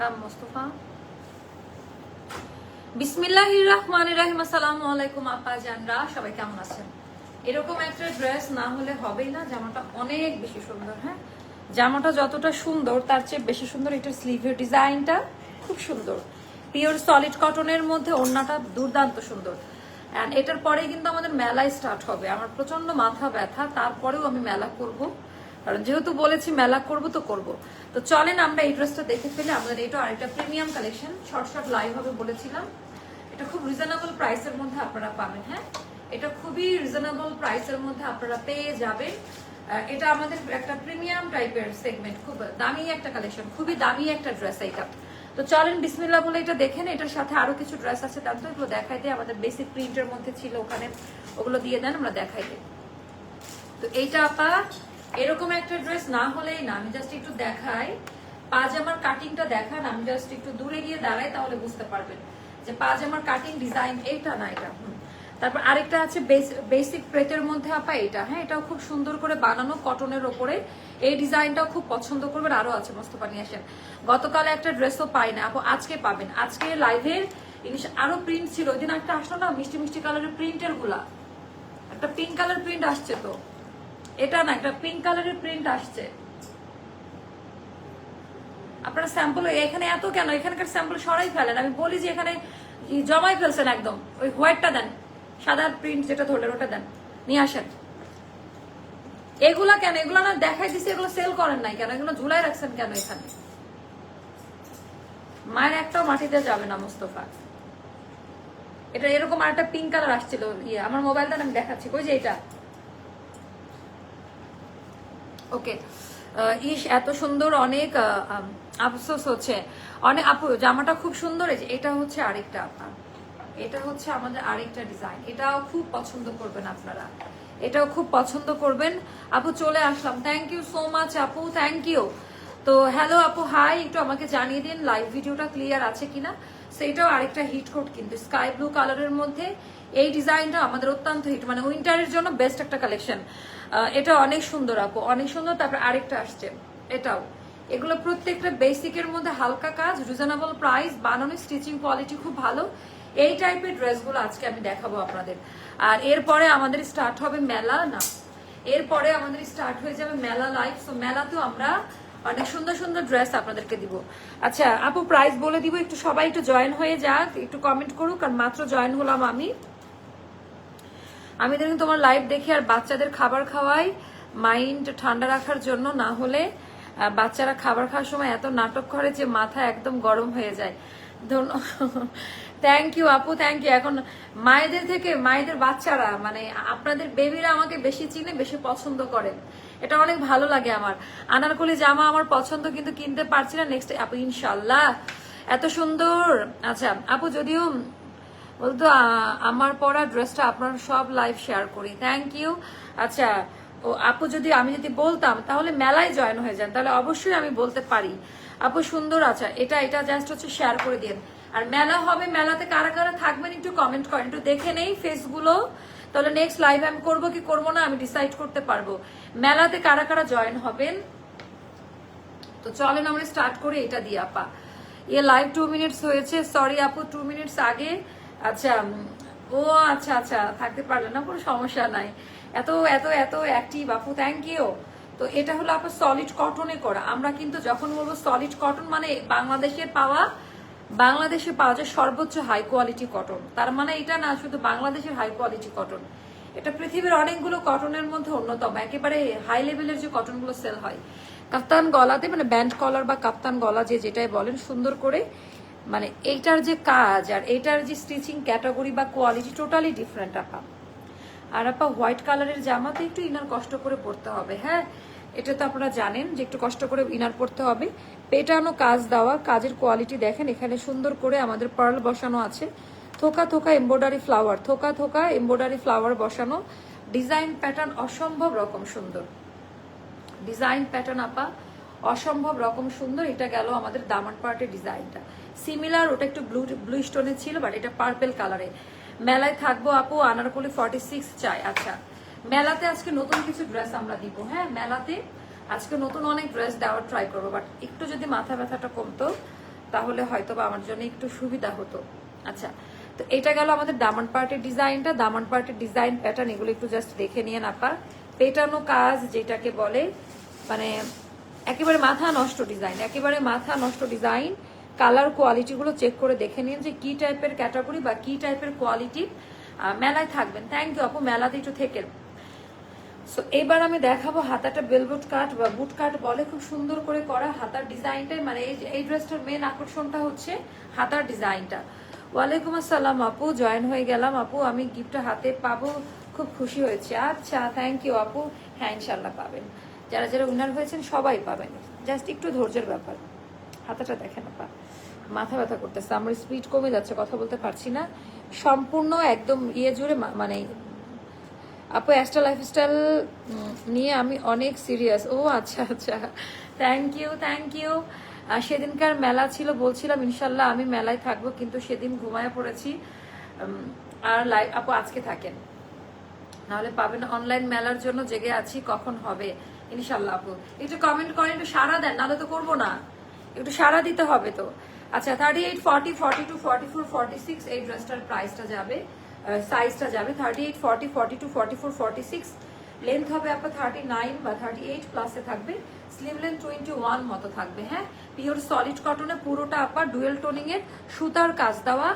কাম মোস্তফা। বিসমিল্লাহ রহমান রাহিম, আসসালামু আলাইকুম আপা জানরা, সবাই কেমন আছেন? এরকম একটা ড্রেস না হলে হবেই না, জামাটা অনেক বেশি সুন্দর হ্যাঁ? জামাটা যতটা সুন্দর, তার চেয়ে বেশি সুন্দর এটার স্লিভের ডিজাইনটা খুব সুন্দর। পিওর সলিড কটনের মধ্যে ওড়নাটা দুর্দান্ত সুন্দর। অ্যান্ড এটার পরে কিন্তু আমাদের মেলায় স্টার্ট হবে। আমার প্রচণ্ড মাথা ব্যথা, তারপরেও আমি মেলা করব। কারণ যেহেতু বলেছি মেলা করব, তো করব। তো চলেন আমরা এই ড্রেসটা দেখে ফেলে আমাদের এটা আরেকটা premium collection short short live হবে বলেছিলাম। এটা খুব রিজনেবল প্রাইসের মধ্যে আপনারা পাবেন হ্যাঁ? এটা খুবই রিজনেবল প্রাইসের মধ্যে আপনারা পেয়ে যাবেন। এটা আমাদের একটা প্রিমিয়াম টাইপের সেগমেন্ট খুব দামি একটা কালেকশন খুবই দামি একটা ড্রেস এইটা তো চলেন বিসমিল্লা বলে এটা দেখেন, এটার সাথে আরও কিছু ড্রেস আছে, তার তো এগুলো দেখাই দিই, আমাদের বেসিক প্রিন্টের মধ্যে ছিল ওখানে, ওগুলো দিয়ে দেন, আমরা দেখাই দিই। তো এইটা আপা এরকম একটা ড্রেস না হলেই না, আমি জাস্ট একটু দেখাই। পাজামার কাটিংটা দেখান, আমি জাস্ট একটু দূরে গিয়ে দাঁড়াই, তাহলে বুঝতে পারবেন যে পাজামার কাটিং ডিজাইন এইটা না এটা। তারপর আরেকটা আছে বেসিক প্রেটের মধ্যে আপা এটা হ্যাঁ এটাও খুব সুন্দর করে বানানো কটনের ওপরে। এই ডিজাইনটাও খুব পছন্দ করবেন আরও আছে, মস্তফা নিয়ে আসেন। গতকাল একটা ড্রেসও পাই না, আপু, আজকে পাবেন। আজকে লাইভের জিনিস আরও প্রিন্ট ছিল। ওই দিন একটা আসলো না, মিষ্টি মিষ্টি কালারের প্রিন্টেরগুলা? একটা পিঙ্ক কালার প্রিন্ট আসছে তো। এটা না, একটা পিঙ্ক কালারের প্রিন্ট আসছে। আপনারা স্যাম্পল এখানে এত কেন? এখানকার স্যাম্পল সরাই ফেলেন। আমি বলি যে এখানে জমাই ফেলছেন একদম। ওই হোয়াইটটা দেন। সাদা প্রিন্ট যেটা ধরলেন, ওটা দেন। নিয়ে আসেন। এগুলা কেন? এগুলো না দেখাই দিছি, এগুলো সেল করেন নাই কেন? এগুলো ঝুলাই রাখছেন কেন এখানে? মায়ের একটাও মাটিতে যাবে না মুস্তফা। এটা এরকম আর একটা পিঙ্ক কালার আসছিল ইয়ে আমার মোবাইলটা আমি দেখাচ্ছি। কই যে এটা? ওকে ইস এত সুন্দর অনেক আফসোস হচ্ছে। অনেক আপু, জামাটা খুব সুন্দর এটা হচ্ছে আরেকটা আপনার এটা হচ্ছে আমাদের আরেকটা ডিজাইন এটাও খুব পছন্দ করবেন আপনারা। এটাও খুব পছন্দ করবেন। আপু, চলে আসলাম। থ্যাংক ইউ সো মাচ আপু। থ্যাংক ইউ তো হ্যালো আপু। হাই একটু আমাকে জানিয়ে দিন লাইভ ভিডিওটা ক্লিয়ার আছে কিনা? সেইটাও আরেকটা হিট কোট কিন্তু স্কাই ব্লু কালারের মধ্যে। এই ডিজাইনটা আমাদের অত্যন্ত হিট মানে উইন্টারের জন্য বেস্ট একটা কালেকশন এটা অনেক সুন্দর আপু, অনেক সুন্দর, তারপর আরেকটা আসছে, এটাও। এগুলো প্রত্যেকটা বেসিকের মধ্যে হালকা কাজ রিজনেবল প্রাইস বানানো স্টিচিং কোয়ালিটি খুব ভালো। এই টাইপের ড্রেসগুলো আজকে আমি দেখাবো আপনাদের। আর এরপরে আমাদের স্টার্ট হবে মেলা, না, এরপরে আমাদের স্টার্ট হয়ে যাবে মেলা লাইভ সো মেলাতেও আমরা অনেক সুন্দর সুন্দর ড্রেস আপনাদেরকে দিব। আচ্ছা আপু প্রাইস বলে দিব, একটু সবাই একটু জয়েন হয়ে যাক, একটু কমেন্ট করুক কারণ মাত্র জয়েন হলাম আমি। আমি দেখুন তোমার লাইভ দেখি আর বাচ্চাদের খাবার খাওয়াই মাইন্ড ঠান্ডা রাখার জন্য না হলে বাচ্চারা খাবার খাওয়ার সময় এত নাটক করে যে মাথা একদম গরম হয়ে যায়। থ্যাংক ইউ আপু থ্যাংক ইউ এখন মায়েদের থেকে, মায়েদের বাচ্চারা মানে আপনাদের বেবিরা আমাকে বেশি চিনে, বেশি পছন্দ করে। এটা অনেক ভালো লাগে আমার। আনারকলি জামা আমার পছন্দ, কিন্তু কিনতে পারছি না। নেক্সট আপু ইনশাল্লাহ এত সুন্দর। আচ্ছা আপু, যদিও বলতো আমার পরা ড্রেসটা আপনার সব লাইভ শেয়ার করি। থ্যাংক ইউ আচ্ছা ও, আপু যদি, আমি যদি বলতাম, তাহলে মেলায় জয়েন হয়ে যান। তাহলে অবশ্যই আমি বলতে পারি। আপু সুন্দর আচ্ছা এটা এটা জাস্ট হচ্ছে শেয়ার করে দিন আর মেলা হবে, মেলাতে কারা কারা থাকবেন একটু কমেন্ট করেন। একটু দেখে নেই ফেসগুলো। তাহলে নেক্সট লাইভ আমি করব কি করব না, আমি ডিসাইড করতে পারব। মেলাতে কারা কারা জয়েন হবেন? তো চলেন আমরা স্টার্ট করি, এটা দিয়ে আপা। ইয়ে লাইভ টু মিনিটস হয়েছে। সরি আপু টু মিনিটস আগে। আচ্ছা ও আচ্ছা আচ্ছা থাকতে পারলেন না, কোনো সমস্যা নাই। এত এত এত অ্যাক্টিভ আপু থ্যাংক ইউ তো এটা হলো আপনার সলিড কটনে করা। আমরা কিন্তু যখন বলব সলিড কটন মানে বাংলাদেশের পাওয়া, বাংলাদেশে পাওয়া যায় সর্বোচ্চ হাই কোয়ালিটি কটন তার মানে এটা না, শুধু বাংলাদেশের হাই কোয়ালিটি কটন এটা পৃথিবীর অনেকগুলো কটনের মধ্যে অন্যতম। একেবারে হাই লেভেলের যে কটনগুলো সেল হয়। কাপ্তান গলাতে মানে ব্যান্ড কলার বা কাপ্তান গলা যে যেটাই বলেন সুন্দর করে মানে এইটার যে কাজ আর এইটার যে স্টিচিং ক্যাটাগরি বা কোয়ালিটি টোটালি ডিফারেন্ট আপা। আর আপা হোয়াইট কালারের জামাতে একটু ইনার কষ্ট করে পরতে হবে হ্যাঁ? এটা তো আপনারা জানেন যে একটু কষ্ট করে ইনার পরতে হবে। পেটানো কাজ দেওয়া, কাজের কোয়ালিটি দেখেন, এখানে সুন্দর করে আমাদের পার্ল বসানো আছে। থোকা থোকা এমব্রয়ডারি ফ্লাওয়ার থোকা থোকা এমব্রয়ডারি ফ্লাওয়ার বসানো। ডিজাইন প্যাটার্ন অসম্ভব রকম সুন্দর। ডিজাইন প্যাটার্ন আপা অসম্ভব রকম সুন্দর এটা গেল আমাদের দামান পার্টের ডিজাইনটা সিমিলার ওটা একটু ব্লু ব্লু স্টোনের ছিল বাট এটা পার্পেল কালারে মেলায় থাকব আপু, আনারকলি ফর্টি সিক্স চাই আচ্ছা। মেলাতে আজকে নতুন কিছু ড্রেস আমরা দিব হ্যাঁ? মেলাতে আজকে নতুন অনেক ড্রেস দেওয়ার ট্রাই করব বাট একটু যদি মাথা ব্যথাটা কমতো, তাহলে হয়তো বা আমার জন্য একটু সুবিধা হতো। আচ্ছা তো এটা গেল আমাদের দামান পার্টের ডিজাইনটা দামান পার্টের ডিজাইন প্যাটার্ন এগুলো একটু জাস্ট দেখে নিয়ে নাপা পেটানো কাজ, যেটাকে বলে মানে একেবারে মাথা নষ্ট ডিজাইন একেবারে মাথা নষ্ট ডিজাইন কালার কোয়ালিটিগুলো চেক করে দেখে নিন যে কি টাইপের ক্যাটাগরি বা কি টাইপের কোয়ালিটি মেলায় থাকবেন। থ্যাংক ইউ আপু, মেলাতে একটু থেকে সো এবার আমি দেখাবো হাতাটা বেলবুট কাট বা বুট কাট বলে খুব সুন্দর করে করা হাতার ডিজাইনটাই মানে এই এই ড্রেসটার মেন আকর্ষণটা হচ্ছে হাতার ডিজাইনটা ওয়ালাইকুম আসসালাম আপু জয়েন হয়ে গেলাম আপু। আমি গিফটটা হাতে পাবো, খুব খুশি হয়েছে। আচ্ছা থ্যাংক ইউ আপু। হ্যাঁ ইনশাল্লাহ পাবেন। যারা যারা উইনার হয়েছেন, সবাই পাবেন। জাস্ট একটু ধৈর্যের ব্যাপার। হাতাটা দেখেন আপা। মাথা ব্যথা করতেছে। আমার স্পিড কমে যাচ্ছে, কথা বলতে পারছি না। সম্পূর্ণ একদম ইয়ে জুড়ে মানে আপু অ্যাস্ট্রা লাইফস্টাইল নিয়ে আমি অনেক সিরিয়াস ও আচ্ছা আচ্ছা। থ্যাংক ইউ থ্যাংক ইউ সেদিনকার মেলা ছিল, বলছিলাম, ইনশাল্লাহ আমি মেলায় থাকব। কিন্তু সেদিন ঘুমায় পড়েছি। আর লাইভ আপু, আজকে থাকেন। নাহলে পাবেন অনলাইন মেলার জন্য জেগে আছি, কখন হবে? ইনশাল্লাহ আপু। একটু কমেন্ট করেন, একটু সারা দেন, নাহলে তো করব না। একটু সারা দিতে হবে তো। আচ্ছা thirty eight forty forty two forty four forty six এই ড্রেসটার প্রাইসটা যাবে সাইজটা যাবে। Thirty eight forty forty two forty four forty six length হবে আপনার থার্টি নাইন বা থার্টি এইট প্লাসে থাকবে। স্লিভ লেন্থ টোয়েন্টি ওয়ান মতো থাকবে হ্যাঁ? পিওর সলিড কটনে পুরোটা আপার ডুয়েল টোনিং এর সুতার কাজ দেওয়া।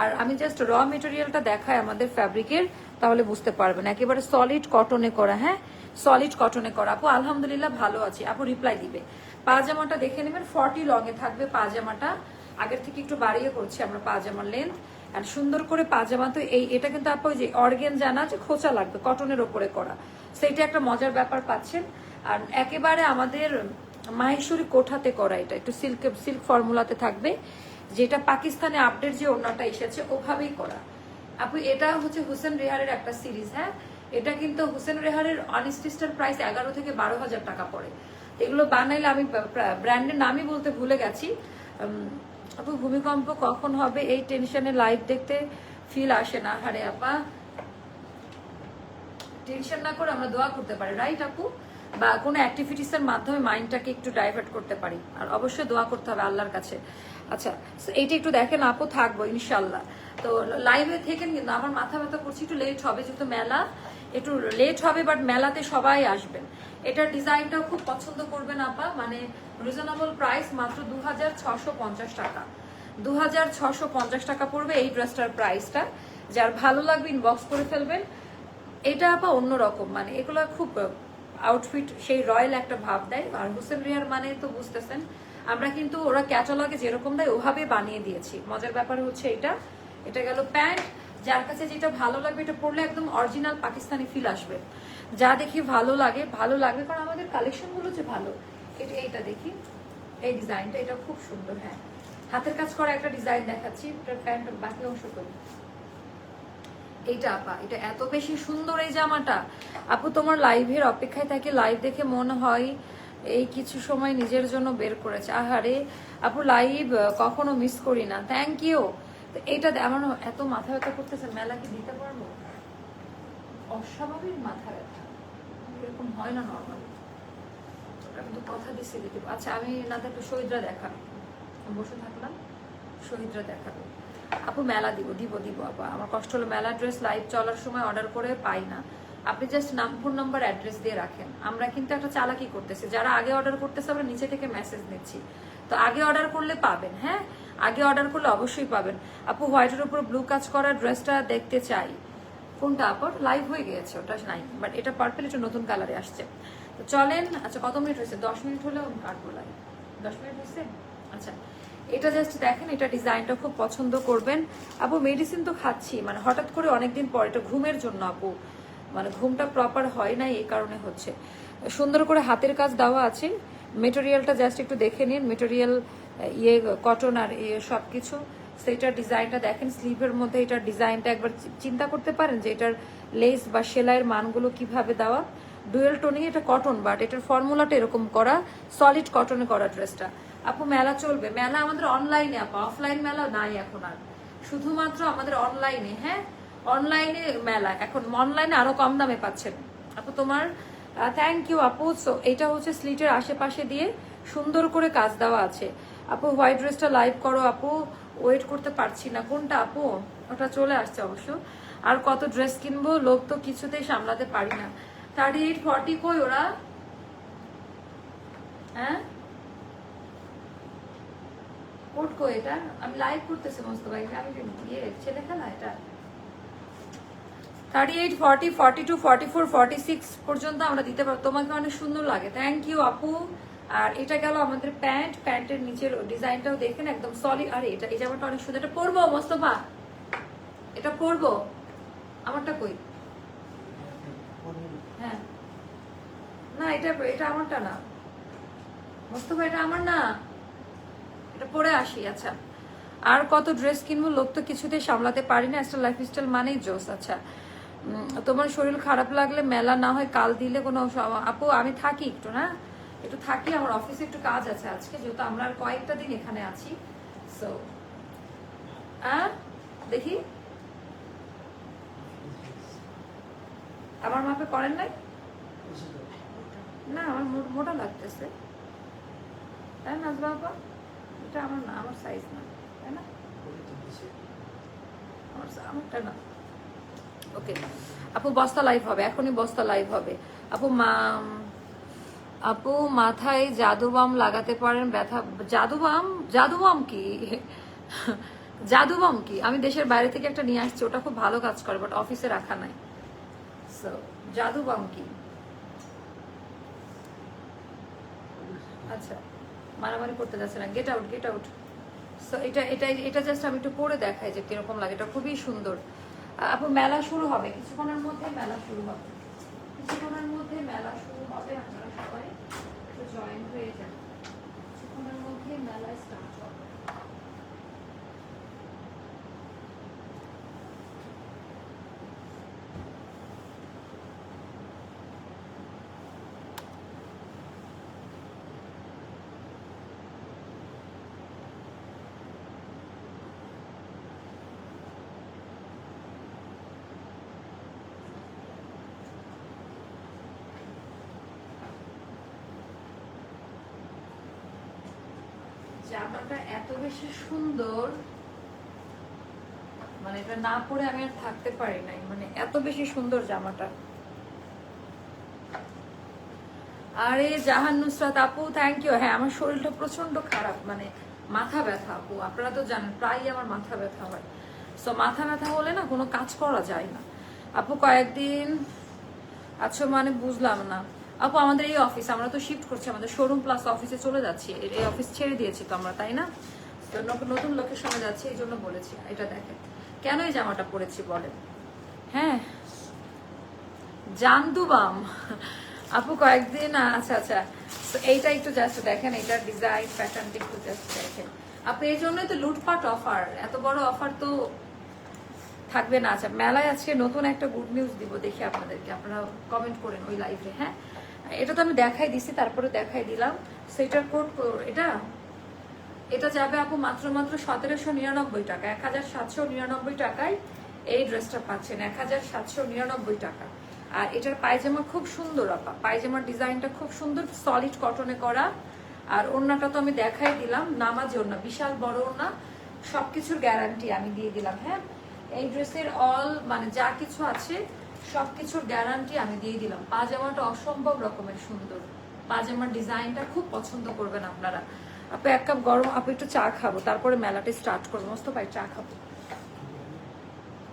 আর আমি জাস্ট র মেটেরিয়ালটা দেখাই আমাদের ফ্যাব্রিকের তাহলে বুঝতে পারবেন। একেবারে সলিড কটনে করা হ্যাঁ? সলিড কটনে করা আপু আলহামদুলিল্লাহ ভালো আছি। আপু রিপ্লাই দিবে। পাজামাটা দেখে নেবেন ফর্টি লং এ থাকবে পাজামাটা। আগের থেকে একটু বাড়িয়ে করছি আমরা পাজামার লেন্থ আর সুন্দর করে পাজামা তো এই, এটা কিন্তু আপু যে অর্গেন জানা যে খোঁচা লাগবে কটনের ওপরে করা। সেইটা একটা মজার ব্যাপার পাচ্ছেন। আর একেবারে আমাদের মাহেশ্বরী কোঠাতে করা এটা। একটু সিল্ক সিল্ক ফর্মুলাতে থাকবে। যেটা পাকিস্তানে আপডেট যে ওনাটা এসেছে, ওভাবেই করা। আপু, এটা হচ্ছে হুসেন রেহারের একটা সিরিজ হ্যাঁ? এটা কিন্তু হুসেন রেহারের অনস্টিস্টার প্রাইস এগারো থেকে বারো হাজার টাকা পড়ে। এগুলো বানাইলে আমি ব্র্যান্ডের নামই বলতে ভুলে গেছি। আপু, ভূমিকম্প কখন হবে? এই টেনশনে লাইভ দেখতে ফিল আসে না। হারে আপা। টেনশন না করে আমরা দোয়া করতে পারি রাইট আপু? বা কোনো অ্যাক্টিভিটিস এর মাধ্যমে মাইন্ডটাকে একটু ডাইভার্ট করতে পারি। আর অবশ্যই দোয়া করতে হবে আল্লাহর কাছে। আচ্ছা এইটা একটু দেখেন আপু, থাকব ইনশাল্লাহ তো লাইভে থেকে কিন্তু আমার মাথা ব্যথা করছি, একটু লেট হবে যেহেতু মেলা। একটু লেট হবে বাট মেলাতে সবাই আসবেন। এটার ডিজাইনটাও খুব পছন্দ করবেন আপা। মানে রিজনেবল প্রাইস মাত্র দু টাকা। দু টাকা পড়বে এই ড্রেসটার প্রাইসটা যার ভালো লাগবে ইনবক্স করে ফেলবেন। এটা আপা অন্যরকম মানে এগুলো খুব আউটফিট সেই রয়্যাল একটা ভাব দেয়। আর হুসেন রিয়ার মানে তো বুঝতেছেন। আমরা কিন্তু ওরা ক্যাটালগে যেরকম দেয়, ওভাবে বানিয়ে দিয়েছি। মজার ব্যাপার হচ্ছে এটা। এটা গেল প্যান্ট। যার কাছে যেটা ভালো লাগবে, এটা পরলে একদম অরিজিনাল পাকিস্তানি ফিল আসবে। যা দেখি ভালো লাগে, ভালো লাগবে, কারণ আমাদের কালেকশনগুলো যে ভালো এটা এইটা দেখি, এই ডিজাইনটা এটা খুব সুন্দর হ্যাঁ। হাতের কাজ করা একটা ডিজাইন দেখাচ্ছি প্যান্ট বাকি অংশ করি। এইটা আপা, এটা এত বেশি সুন্দর এই জামাটা। আপু, তোমার লাইভের অপেক্ষায় থাকে লাইভ দেখে মনে হয়, এই কিছু সময় নিজের জন্য বের করেছে। আহারে, আপু লাইভ কখনো মিস করি না। থ্যাংক ইউ এইটা দে- আমার এত মাথা ব্যথা করতেছে, মেলা কি দিতে পারব? অস্বাভাবিক মাথা ব্যথা। এরকম হয় না নর্মালি আমি তো কথা দিচ্ছি দিতে আচ্ছা আমি না থাকলে শহীদরা দেখা বসে থাকলাম, শহীদরা দেখাবো। আপু, মেলা দিব দিব দিব, আপা। আমার কষ্ট হলো, মেলা ড্রেস লাইভ চলার সময় অর্ডার করে পাই না। আপনি জাস্ট নাম ফোন নাম্বার অ্যাড্রেস দিয়ে রাখেন। আমরা কিন্তু একটা চালাকি করতেছি। যারা আগে অর্ডার করতেছে, আমরা নিচে থেকে মেসেজ নিচ্ছি। তো আগে অর্ডার করলে পাবেন হ্যাঁ? আগে অর্ডার করলে অবশ্যই পাবেন। আপু, হোয়াইটের উপর ব্লু কাজ করা ড্রেসটা দেখতে চাই। কোনটা আপর লাইভ হয়ে গিয়েছে, ওটা নাই। বাট এটা পার্পেল একটু নতুন কালারে আসছে। তো চলেন আচ্ছা কত মিনিট হয়েছে? দশ মিনিট হলেও কাটবো লাগে দশ মিনিট হয়েছে? আচ্ছা এটা জাস্ট দেখেন, এটা ডিজাইনটা খুব পছন্দ করবেন। আপু মেডিসিন তো খাচ্ছি মানে হঠাৎ করে অনেকদিন পর, এটা ঘুমের জন্য আপু। মানে ঘুমটা প্রপার হয় না এই কারণে হচ্ছে। সুন্দর করে হাতের কাজ দেওয়া আছে। মেটেরিয়ালটা জাস্ট একটু দেখে নিন। মেটেরিয়াল ইয়ে কটন আর ইয়ে সব কিছু সেটার ডিজাইনটা দেখেন স্লিভের মধ্যে এটার ডিজাইনটা একবার চিন্তা করতে পারেন যে এটার লেস বা সেলাইয়ের মানগুলো কীভাবে দেওয়া। ডুয়েল টোনিং এটা কটন বাট এটার ফর্মুলাটা এরকম করা সলিড কটনে করা ড্রেসটা আপু, মেলা চলবে। মেলা আমাদের অনলাইনে আপু অফলাইন মেলা নাই এখন আর। শুধুমাত্র আমাদের অনলাইনে হ্যাঁ? অনলাইনে মেলা। এখন অনলাইনে আরও কম দামে পাচ্ছেন। আপু, তোমার থ্যাংক ইউ আপু। সো এটা হচ্ছে স্লিটের আশেপাশে দিয়ে সুন্দর করে কাজ দেওয়া আছে। আপু হোয়াইট ড্রেসটা লাইভ করো আপু। ওয়েট করতে পারছি না। কোনটা আপু? ওটা চলে আসছে অবশ্য। আর কত ড্রেস কিনবো? লোক তো কিছুতেই সামলাতে পারি না। থার্টি এইট ফর্টি কই ওরা? হ্যাঁ? কোট কই এটা? আমি লাইভ করতেছি মস্ত ভাই। আমি ইয়ে ছেলে খেলা এটা? Thirty eight forty forty two forty four forty six পর্যন্ত আমরা দিতে পারব। তোমাকে অনেক সুন্দর লাগে। থ্যাংক ইউ আপু। আর এটা গেল আমাদের প্যান্ট, প্যান্টের নিচের ডিজাইনটাও দেখেন একদম সলিড আরে, এটা এই জামাটা অনেক সুন্দর। এটা পরবো মোস্তফা এটা পরবো। আমারটা কই? হ্যাঁ। না, এটা এটা আমারটা না। মোস্তফা এটা আমার না। এটা পরে আসি আচ্ছা। আর কত ড্রেস কিনবো, লোক তো কিছুতেই সামলাতে পারি না। একটা লাইফ স্টাইল মানেই জোস আচ্ছা। তোমার শরীর খারাপ লাগলে মেলা না হয় কাল দিলে কোনো আপু, আমি থাকি একটু, না? একটু থাকি, আমার অফিসে একটু কাজ আছে আজকে, যেহেতু আমরা আর কয়েকটা দিন এখানে আছি। সো দেখি। আমার মাপে করেন নাই? না, আমার মোটা লাগতেছে। তাই না বাবা এটা আমার না, আমার সাইজ না, তাই না? আমার আমারটা না। ওকে আপু, বস্তা লাইভ হবে, এখনই বস্তা লাইভ হবে। আপু, মা আপু, মাথায় জাদু বাম লাগাতে পারেন, ব্যথা, জাদু বাম? জাদু বাম কি? জাদু বাম কি? আমি দেশের বাইরে থেকে একটা নিয়ে আসছি, ওটা খুব ভালো কাজ করে বাট অফিসে রাখা নাই। সো জাদু বাম কি? আচ্ছা মারামারি করতে যাচ্ছে না। Get out get out so এটা এটা এটা জাস্ট আমি একটু পরে দেখাই যে কীরকম লাগে, এটা খুবই সুন্দর। আপু, মেলা শুরু হবে, কিছুক্ষণের মধ্যে মেলা শুরু হবে। কিছুক্ষণের মধ্যে মেলা শুরু হবে আপনারা সবাই জয়েন হয়ে যান। কিছুক্ষণের মধ্যে মেলা স্টার্ট হবে। জামাটা এত বেশি সুন্দর মানে এটা না পরে আমি আর থাকতে পারি নাই মানে এত বেশি সুন্দর জামাটা। আরে জাহান নুসরাত আপু থ্যাংক ইউ হ্যাঁ আমার শরীরটা প্রচণ্ড খারাপ মানে মাথা ব্যথা আপু। আপনারা তো জানেন, প্রায়ই আমার মাথা ব্যথা হয়। সো মাথা ব্যথা হলে না কোনো কাজ করা যায় না। আপু, কয়েকদিন আচ্ছা মানে বুঝলাম না। আপু, আমাদের এই অফিস আমরা তো শিফট করছি, আমাদের শোরুম প্লাস অফিসে চলে যাচ্ছি। এই- অফিস ছেড়ে দিয়েছি তো আমরা, তাই না? তো ন- নতুন লোকেশনে যাচ্ছি, এই জন্য বলেছি, এটা দেখেন। কেন এই জামাটা পরেছি বলেন? হ্যাঁ জানদুবাম আপু, কয়েকদিন আচ্ছা আচ্ছা। এইটা একটু জাস্ট দেখেন এটার ডিজাইন প্যাটার্নটা একটু জাস্ট দেখেন। আপু এই জন্যই তো লুটপাট অফার এত বড় অফার তো থাকবে না। আচ্ছা মেলায় আজকে নতুন একটা গুড নিউজ দিব, দেখি আপনাদেরকে আপনারা কমেন্ট করেন ওই লাইভে হ্যাঁ? এটা তো আমি দেখাই দিছি, তারপরে দেখাই দিলাম। সেটার কোড এটা? এটা যাবে আপু মাত্র মাত্র সতেরোশো নিরানব্বই টাকা এক হাজার সাতশো নিরানব্বই টাকায় এই ড্রেসটা পাচ্ছেন এক হাজার সাতশো নিরানব্বই টাকা। আর এটার পায়জামা খুব সুন্দর আপা, পায়জামার ডিজাইনটা খুব সুন্দর সলিড কটনে করা। আর ওড়নাটা তো আমি দেখাই দিলাম, নামাজি ওড়না, বিশাল বড় ওড়না, সবকিছুর গ্যারান্টি আমি দিয়ে দিলাম হ্যাঁ? এই ড্রেসের অল মানে যা কিছু আছে সবকিছুর গ্যারান্টি আমি দিয়ে দিলাম। পাজামাটা অসম্ভব রকমের সুন্দর। পাজামার ডিজাইনটা খুব পছন্দ করবেন আপনারা। আপু, এক কাপ গরম, আপু, একটু চা খাব। তারপরে মেলাটা স্টার্ট করব। মস্ত পাই চা খাব।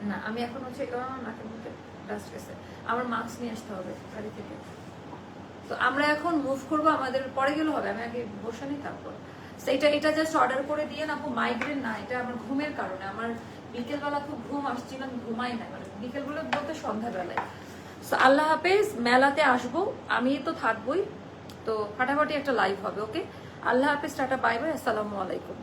না, আমি এখন হচ্ছে নাকের মধ্যে ডাস্ট গেছে। আমার মাস্ক নিয়ে আসতে হবে গাড়ি থেকে। তো আমরা এখন মুভ করব আমাদের, পরে গেলে হবে। আমি আগে বসে নিই, তারপর। সেইটা এটা জাস্ট অর্ডার করে দিয়ে না, আপু মাইগ্রেন না, এটা আমার ঘুমের কারণে। আমার বিকেলবেলা খুব ঘুম আসছিল, আমি ঘুমাই না বিকেলবেলা বলতে সন্ধ্যাবেলায়। সো আল্লাহ হাফেজ, মেলাতে আসব, আমি তো থাকবোই, তো ফাটাফাটি একটা লাইভ হবে ওকে আল্লাহ হাফেজ, টাটা বাই বাই আসসালামু আলাইকুম।